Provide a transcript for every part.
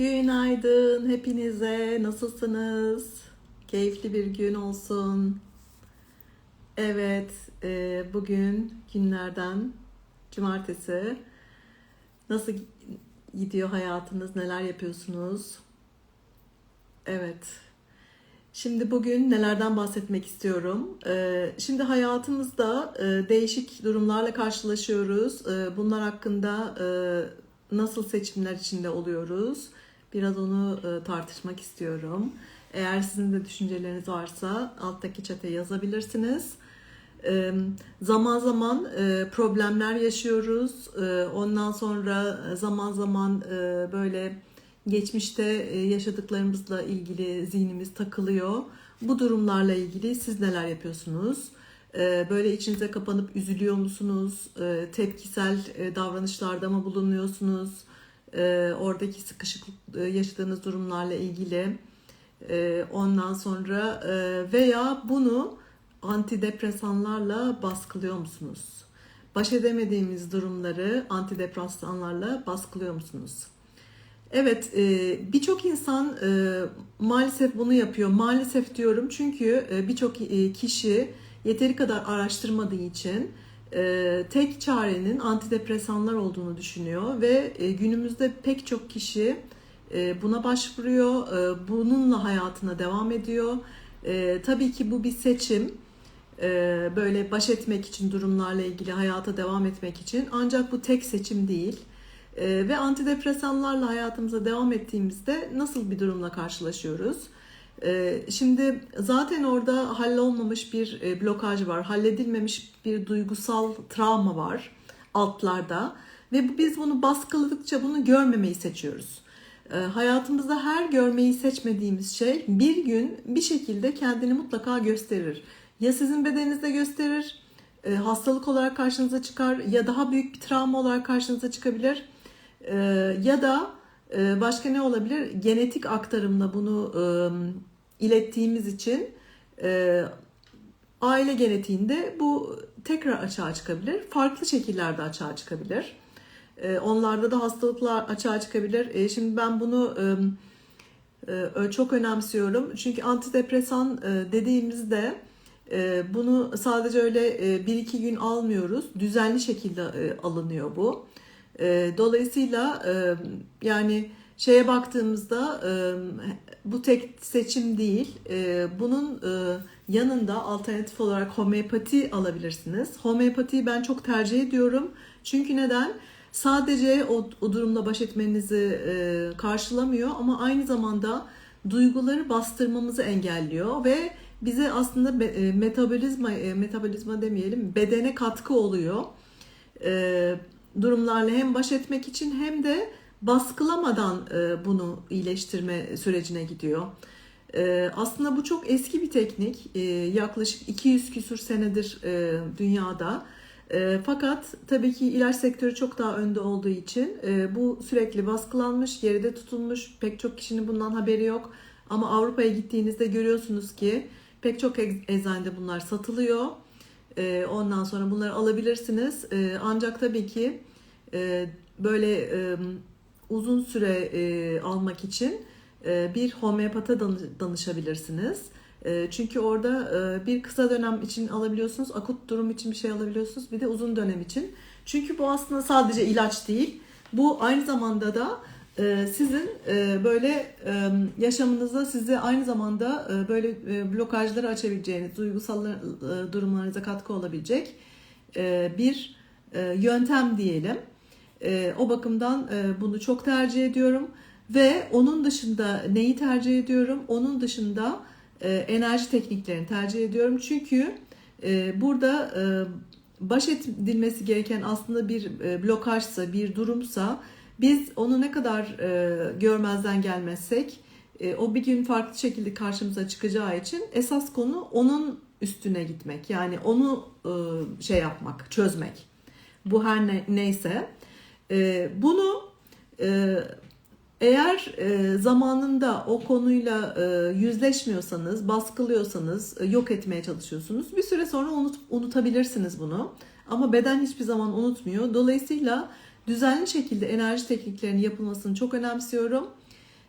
Günaydın hepinize. Nasılsınız? Keyifli bir gün olsun. Evet, e, bugün günlerden cumartesi. Nasıl gidiyor hayatınız? Neler yapıyorsunuz? Evet. Şimdi bugün nelerden bahsetmek istiyorum. E, Şimdi hayatımızda e, değişik durumlarla karşılaşıyoruz. Bunlar hakkında nasıl seçimler içinde oluyoruz? Biraz onu e, tartışmak istiyorum. Eğer sizin de düşünceleriniz varsa alttaki çete yazabilirsiniz. E, Zaman zaman e, problemler yaşıyoruz. Ondan sonra zaman zaman böyle geçmişte yaşadıklarımızla ilgili zihnimiz takılıyor. Bu durumlarla ilgili siz neler yapıyorsunuz? Böyle içinize kapanıp üzülüyor musunuz? Tepkisel davranışlarda mı bulunuyorsunuz? E, Oradaki sıkışıklık e, yaşadığınız durumlarla ilgili. E, Ondan sonra e, veya bunu antidepresanlarla baskılıyor musunuz? Baş edemediğimiz durumları antidepresanlarla baskılıyor musunuz? Evet, e, birçok insan e, maalesef bunu yapıyor. Maalesef diyorum çünkü e, birçok kişi yeteri kadar araştırmadığı için e, tek çarenin antidepresanlar olduğunu düşünüyor ve e, günümüzde pek çok kişi e, buna başvuruyor, e, bununla hayatına devam ediyor. E, tabii ki bu bir seçim. E, böyle baş etmek için durumlarla ilgili hayata devam etmek için ancak bu tek seçim değil. Ee, ve antidepresanlarla hayatımıza devam ettiğimizde nasıl bir durumla karşılaşıyoruz? Ee, şimdi zaten orada hallolmamış bir e, blokaj var, halledilmemiş bir duygusal travma var altlarda ve biz bunu baskıladıkça bunu görmemeyi seçiyoruz. Ee, hayatımızda her görmeyi seçmediğimiz şey bir gün bir şekilde kendini mutlaka gösterir. Ya sizin bedeninizde gösterir, e, hastalık olarak karşınıza çıkar ya daha büyük bir travma olarak karşınıza çıkabilir. Ee, ya da e, başka ne olabilir? Genetik aktarımla bunu e, ilettiğimiz için e, aile genetiğinde bu tekrar açığa çıkabilir. Farklı şekillerde açığa çıkabilir. E, onlarda da hastalıklar açığa çıkabilir. E, şimdi ben bunu e, çok önemsiyorum. Çünkü antidepresan dediğimizde bunu sadece öyle e, bir iki gün almıyoruz. Düzenli şekilde alınıyor bu. E, dolayısıyla yani şeye baktığımızda bu tek seçim değil. Bunun yanında alternatif olarak homeopati alabilirsiniz. Homeopatiyi ben çok tercih ediyorum. Çünkü neden? Sadece o, o durumla baş etmenizi karşılamıyor ama aynı zamanda duyguları bastırmamızı engelliyor ve bize aslında metabolizma metabolizma demeyelim bedene katkı oluyor. E, durumlarla hem baş etmek için hem de baskılamadan e, bunu iyileştirme sürecine gidiyor. E, aslında bu çok eski bir teknik. E, yaklaşık 200 küsur senedir dünyada. Fakat tabii ki ilaç sektörü çok daha önde olduğu için bu sürekli baskılanmış, geride tutulmuş. Pek çok kişinin bundan haberi yok. Ama Avrupa'ya gittiğinizde görüyorsunuz ki pek çok eczanede bunlar satılıyor. E, ondan sonra bunları alabilirsiniz. E, ancak tabii ki e, böyle e, uzun süre e, almak için bir homeopata danışabilirsiniz. Çünkü orada bir kısa dönem için alabiliyorsunuz, akut durum için bir şey alabiliyorsunuz, bir de uzun dönem için. Çünkü bu aslında sadece ilaç değil. Bu aynı zamanda da ee, sizin e, böyle e, yaşamınızda size aynı zamanda e, böyle blokajları açabileceğiniz, duygusal durumlarınıza katkı olabilecek bir yöntem diyelim. O bakımdan bunu çok tercih ediyorum ve onun dışında neyi tercih ediyorum? Onun dışında enerji tekniklerini tercih ediyorum. Çünkü burada baş edilmesi gereken aslında bir blokajsa, bir durumsa biz onu ne kadar e, görmezden gelmezsek e, o bir gün farklı şekilde karşımıza çıkacağı için esas konu onun üstüne gitmek. Yani onu e, şey yapmak, çözmek. Bu her ne, neyse. E, bunu e, eğer e, zamanında o konuyla e, yüzleşmiyorsanız, baskılıyorsanız, e, yok etmeye çalışıyorsunuz. Bir süre sonra unut, unutabilirsiniz bunu. Ama beden hiçbir zaman unutmuyor. Dolayısıyla düzenli şekilde enerji tekniklerinin yapılmasını çok önemsiyorum.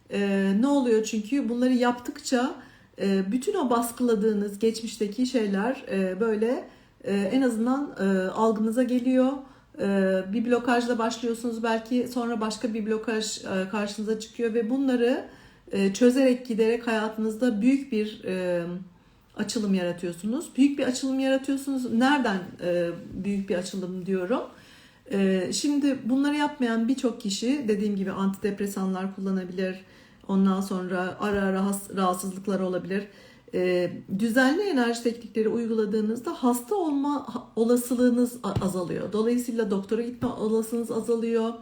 E, ne oluyor çünkü bunları yaptıkça e, bütün o baskıladığınız geçmişteki şeyler e, böyle e, en azından e, algınıza geliyor. E, bir blokajla başlıyorsunuz belki sonra başka bir blokaj e, karşınıza çıkıyor ve bunları e, çözerek giderek hayatınızda büyük bir e, açılım yaratıyorsunuz. Büyük bir açılım yaratıyorsunuz. Nereden e, büyük bir açılım diyorum? E, şimdi bunları yapmayan birçok kişi dediğim gibi antidepresanlar kullanabilir. Ondan sonra ara ara rahatsızlıklar olabilir. E, düzenli enerji teknikleri uyguladığınızda hasta olma olasılığınız azalıyor. Dolayısıyla doktora gitme olasılığınız azalıyor.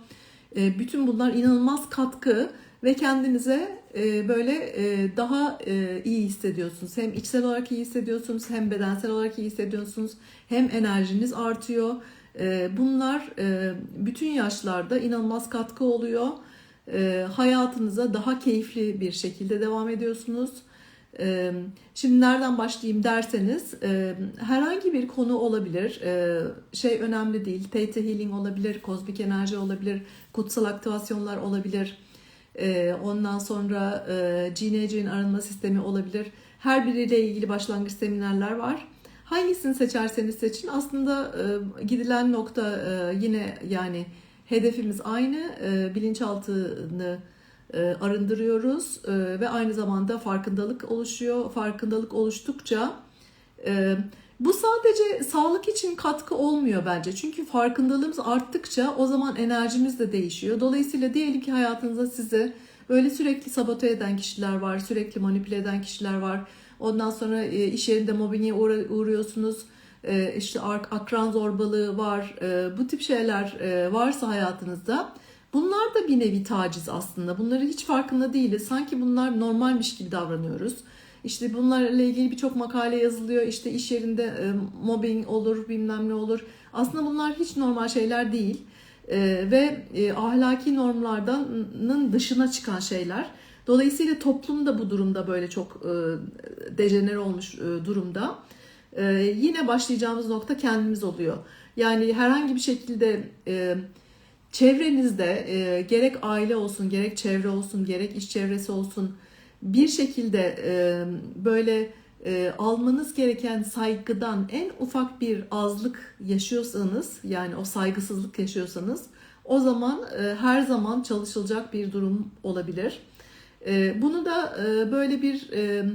E, bütün bunlar inanılmaz katkı ve kendinize e, böyle e, daha e, iyi hissediyorsunuz. Hem içsel olarak iyi hissediyorsunuz hem bedensel olarak iyi hissediyorsunuz. Hem enerjiniz artıyor. E, bunlar e, bütün yaşlarda inanılmaz katkı oluyor. E, hayatınıza daha keyifli bir şekilde devam ediyorsunuz. E, şimdi nereden başlayayım derseniz e, herhangi bir konu olabilir. Şey önemli değil. Theta healing olabilir, kozmik enerji olabilir, kutsal aktivasyonlar olabilir ee, ondan sonra e, GNC'nin arınma sistemi olabilir. Her biriyle ilgili başlangıç seminerler var. Hangisini seçerseniz seçin aslında e, gidilen nokta e, yine yani hedefimiz aynı. Bilinçaltını arındırıyoruz ve aynı zamanda farkındalık oluşuyor. Farkındalık oluştukça bu sadece sağlık için katkı olmuyor bence. Çünkü farkındalığımız arttıkça o zaman enerjimiz de değişiyor. Dolayısıyla diyelim ki hayatınızda sizi böyle sürekli sabote eden kişiler var, sürekli manipüle eden kişiler var. Ondan sonra e, iş yerinde mobbinge uğruyorsunuz. E, işte akran zorbalığı var. E, bu tip şeyler varsa hayatınızda bunlar da bir nevi taciz aslında. Bunları hiç farkında değiliz. Sanki bunlar normalmiş gibi davranıyoruz. İşte bunlarla ilgili birçok makale yazılıyor. İşte iş yerinde e, mobbing olur, bilmem ne olur. Aslında bunlar hiç normal şeyler değil. E, ve e, ahlaki normlardanın dışına çıkan şeyler. Dolayısıyla toplum da bu durumda böyle çok e, dejener olmuş e, durumda. E, yine başlayacağımız nokta kendimiz oluyor. Yani herhangi bir şekilde e, çevrenizde e, gerek aile olsun, gerek çevre olsun, gerek iş çevresi olsun bir şekilde e, böyle e, almanız gereken saygıdan en ufak bir azlık yaşıyorsanız yani o saygısızlık yaşıyorsanız o zaman e, her zaman çalışılacak bir durum olabilir. E, bunu da e, böyle bir e,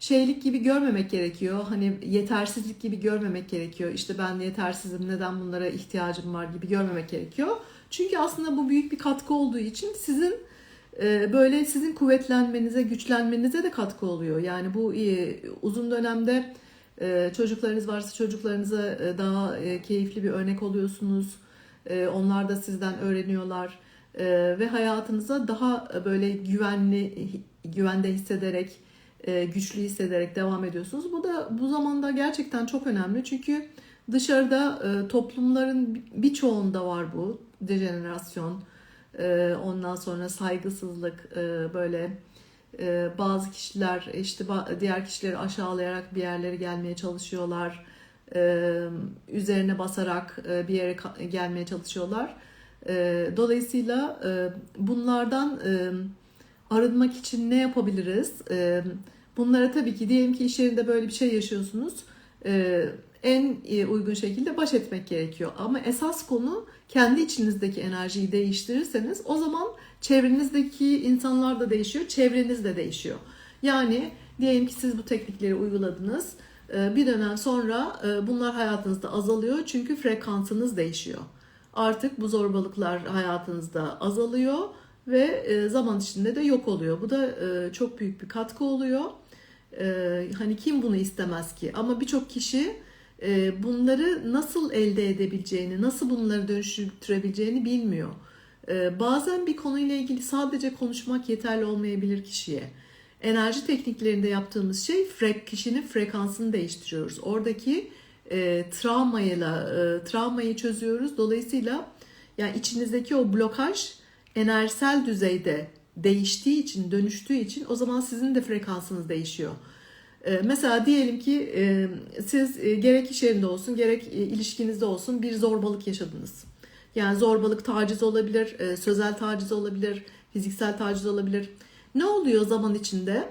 şeylik gibi görmemek gerekiyor. Hani yetersizlik gibi görmemek gerekiyor. İşte ben yetersizim neden bunlara ihtiyacım var gibi görmemek gerekiyor. Çünkü aslında bu büyük bir katkı olduğu için sizin ee, böyle sizin kuvvetlenmenize, güçlenmenize de katkı oluyor. Yani bu. Uzun dönemde e, çocuklarınız varsa çocuklarınıza e, daha e, keyifli bir örnek oluyorsunuz. Onlar da sizden öğreniyorlar ve hayatınıza daha böyle güvenli, güvende hissederek, güçlü hissederek devam ediyorsunuz. Bu da bu zamanda gerçekten çok önemli çünkü dışarıda toplumların birçoğunda var bu dejenerasyon ee, ondan sonra saygısızlık e, böyle e, bazı kişiler işte diğer kişileri aşağılayarak bir yerlere gelmeye çalışıyorlar. Ee, üzerine basarak e, bir yere gelmeye çalışıyorlar. Ee, dolayısıyla bunlardan arınmak için ne yapabiliriz? Bunlara tabii ki diyelim ki iş yerinde böyle bir şey yaşıyorsunuz en uygun şekilde baş etmek gerekiyor. Ama esas konu kendi içinizdeki enerjiyi değiştirirseniz o zaman çevrenizdeki insanlar da değişiyor, çevreniz de değişiyor. Yani diyelim ki siz bu teknikleri uyguladınız. E, bir dönem sonra e, bunlar hayatınızda azalıyor çünkü frekansınız değişiyor. Artık bu zorbalıklar hayatınızda azalıyor ve e, zaman içinde de yok oluyor. Bu da çok büyük bir katkı oluyor. Hani kim bunu istemez ki? Ama birçok kişi bunları nasıl elde edebileceğini, nasıl bunları dönüştürebileceğini bilmiyor. Bazen bir konuyla ilgili sadece konuşmak yeterli olmayabilir kişiye. Enerji tekniklerinde yaptığımız şey kişinin frekansını değiştiriyoruz. Oradaki e, travmayla e, travmayı çözüyoruz. Dolayısıyla yani içinizdeki o blokaj enerjisel düzeyde değiştiği için, dönüştüğü için o zaman sizin de frekansınız değişiyor. Ee, mesela diyelim ki e, siz e, gerek iş yerinde olsun gerek e, ilişkinizde olsun bir zorbalık yaşadınız. Yani zorbalık taciz olabilir, sözel taciz olabilir, fiziksel taciz olabilir. Ne oluyor zaman içinde?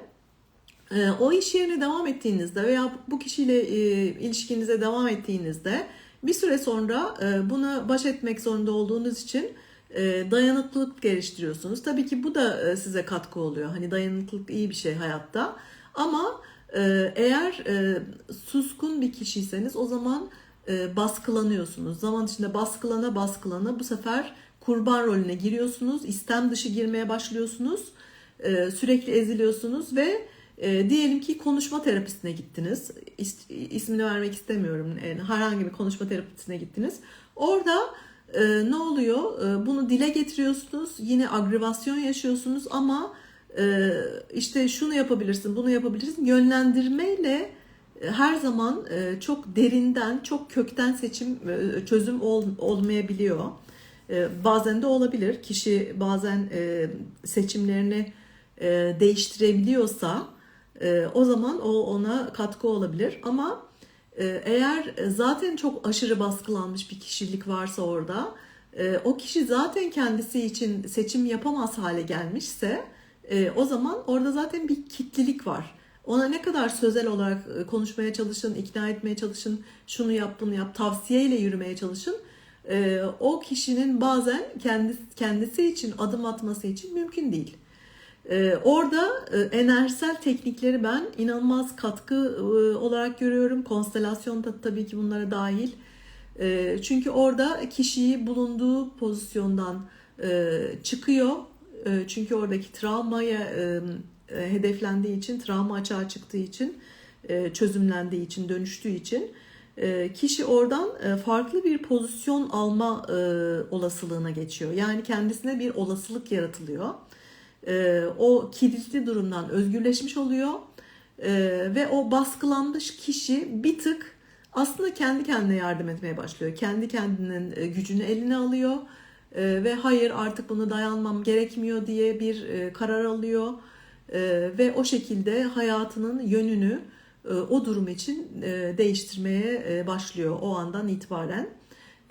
Ee, o iş yerine devam ettiğinizde veya bu kişiyle e, ilişkinize devam ettiğinizde bir süre sonra e, buna baş etmek zorunda olduğunuz için e, dayanıklılık geliştiriyorsunuz. Tabii ki bu da size katkı oluyor. Hani dayanıklılık iyi bir şey hayatta. Ama eğer suskun bir kişiyseniz o zaman baskılanıyorsunuz. Zaman içinde baskılana baskılana bu sefer kurban rolüne giriyorsunuz. İstem dışı girmeye başlıyorsunuz. Sürekli eziliyorsunuz ve e, diyelim ki konuşma terapisine gittiniz. İs, ismini vermek istemiyorum. Yani herhangi bir konuşma terapisine gittiniz. Orada e, ne oluyor? E, bunu dile getiriyorsunuz. Yine agravasyon yaşıyorsunuz ama e, işte şunu yapabilirsin, bunu yapabilirsin. Yönlendirmeyle e, her zaman e, çok derinden, çok kökten seçim e, çözüm ol, olmayabiliyor. Bazen de olabilir. Kişi bazen seçimlerini değiştirebiliyorsa e, o zaman o ona katkı olabilir. Ama e, eğer zaten çok aşırı baskılanmış bir kişilik varsa orada e, o kişi zaten kendisi için seçim yapamaz hale gelmişse e, o zaman orada zaten bir kitlilik var. Ona ne kadar sözel olarak e, konuşmaya çalışın, ikna etmeye çalışın, şunu yap bunu yap, tavsiyeyle yürümeye çalışın. E, o kişinin bazen kendisi, kendisi için adım atması için mümkün değil. Ee, orada e, enerjisel teknikleri ben inanılmaz katkı e, olarak görüyorum. Konstelasyon da tabii ki bunlara dahil. E, çünkü orada kişiyi bulunduğu pozisyondan e, çıkıyor. E, çünkü oradaki travmaya hedeflendiği için, travma açığa çıktığı için, çözümlendiği için, dönüştüğü için kişi oradan farklı bir pozisyon alma olasılığına geçiyor. Yani kendisine bir olasılık yaratılıyor e, o kilitli durumdan özgürleşmiş oluyor e, ve o baskılanmış kişi bir tık aslında kendi kendine yardım etmeye başlıyor. Kendi kendinin e, gücünü eline alıyor e, ve hayır artık bunu dayanmam gerekmiyor diye bir e, karar alıyor ve o şekilde hayatının yönünü e, o durum için değiştirmeye başlıyor o andan itibaren.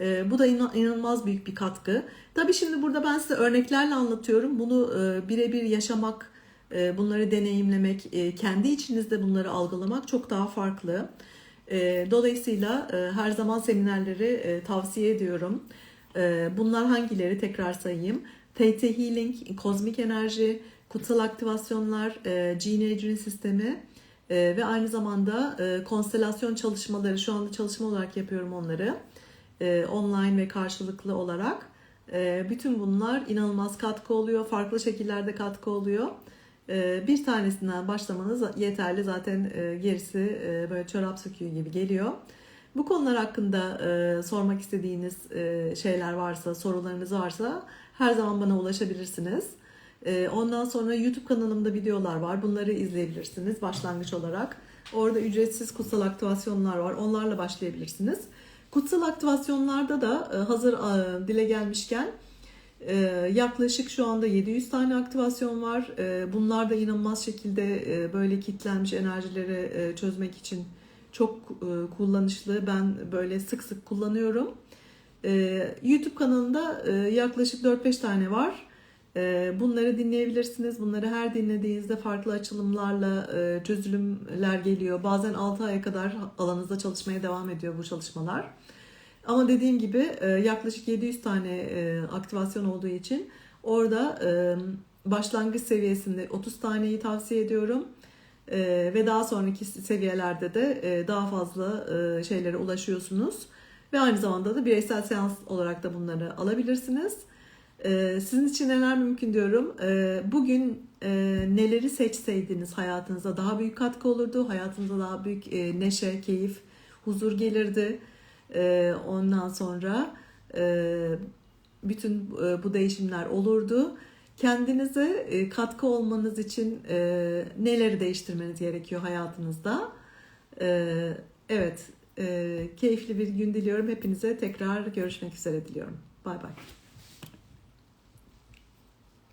E, bu da inanılmaz büyük bir katkı. Tabii şimdi burada ben size örneklerle anlatıyorum. Bunu e, birebir yaşamak, e, bunları deneyimlemek, e, kendi içinizde bunları algılamak çok daha farklı. E, dolayısıyla e, her zaman seminerleri e, tavsiye ediyorum. E, bunlar hangileri tekrar sayayım. TT Healing, kozmik enerji, kutsal aktivasyonlar, e, Gene Adrian sistemi e, ve aynı zamanda e, konstelasyon çalışmaları şu anda çalışma olarak yapıyorum onları. E, online ve karşılıklı olarak. E, bütün bunlar inanılmaz katkı oluyor. Farklı şekillerde katkı oluyor. E, bir tanesinden başlamanız yeterli. Zaten gerisi böyle çorap söküğü gibi geliyor. Bu konular hakkında sormak istediğiniz şeyler varsa, sorularınız varsa her zaman bana ulaşabilirsiniz. Ondan sonra YouTube kanalımda videolar var. Bunları izleyebilirsiniz başlangıç olarak. Orada ücretsiz kutsal aktivasyonlar var. Onlarla başlayabilirsiniz. Kutsal aktivasyonlarda da e, hazır e, dile gelmişken e, yaklaşık şu anda 700 tane aktivasyon var. Bunlar da inanılmaz şekilde böyle kitlenmiş enerjileri çözmek için çok kullanışlı. Ben böyle sık sık kullanıyorum. YouTube kanalında yaklaşık 4-5 tane var. Bunları dinleyebilirsiniz. Bunları her dinlediğinizde farklı açılımlarla çözülümler geliyor. Bazen 6 aya kadar alanınızda çalışmaya devam ediyor bu çalışmalar. Ama dediğim gibi e, yaklaşık 700 tane e, aktivasyon olduğu için orada e, başlangıç seviyesinde 30 taneyi tavsiye ediyorum. Ve daha sonraki seviyelerde de daha fazla şeylere ulaşıyorsunuz. Ve aynı zamanda da bireysel seans olarak da bunları alabilirsiniz. Sizin için neler mümkün diyorum. Bugün neleri seçseydiniz hayatınıza daha büyük katkı olurdu. Hayatınıza daha büyük neşe, keyif, huzur gelirdi. E, ondan sonra e, bütün e, bu değişimler olurdu. Kendinize e, katkı olmanız için e, neleri değiştirmeniz gerekiyor hayatınızda? E, evet, e, keyifli bir gün diliyorum. Hepinize tekrar görüşmek üzere diliyorum. Bay bay.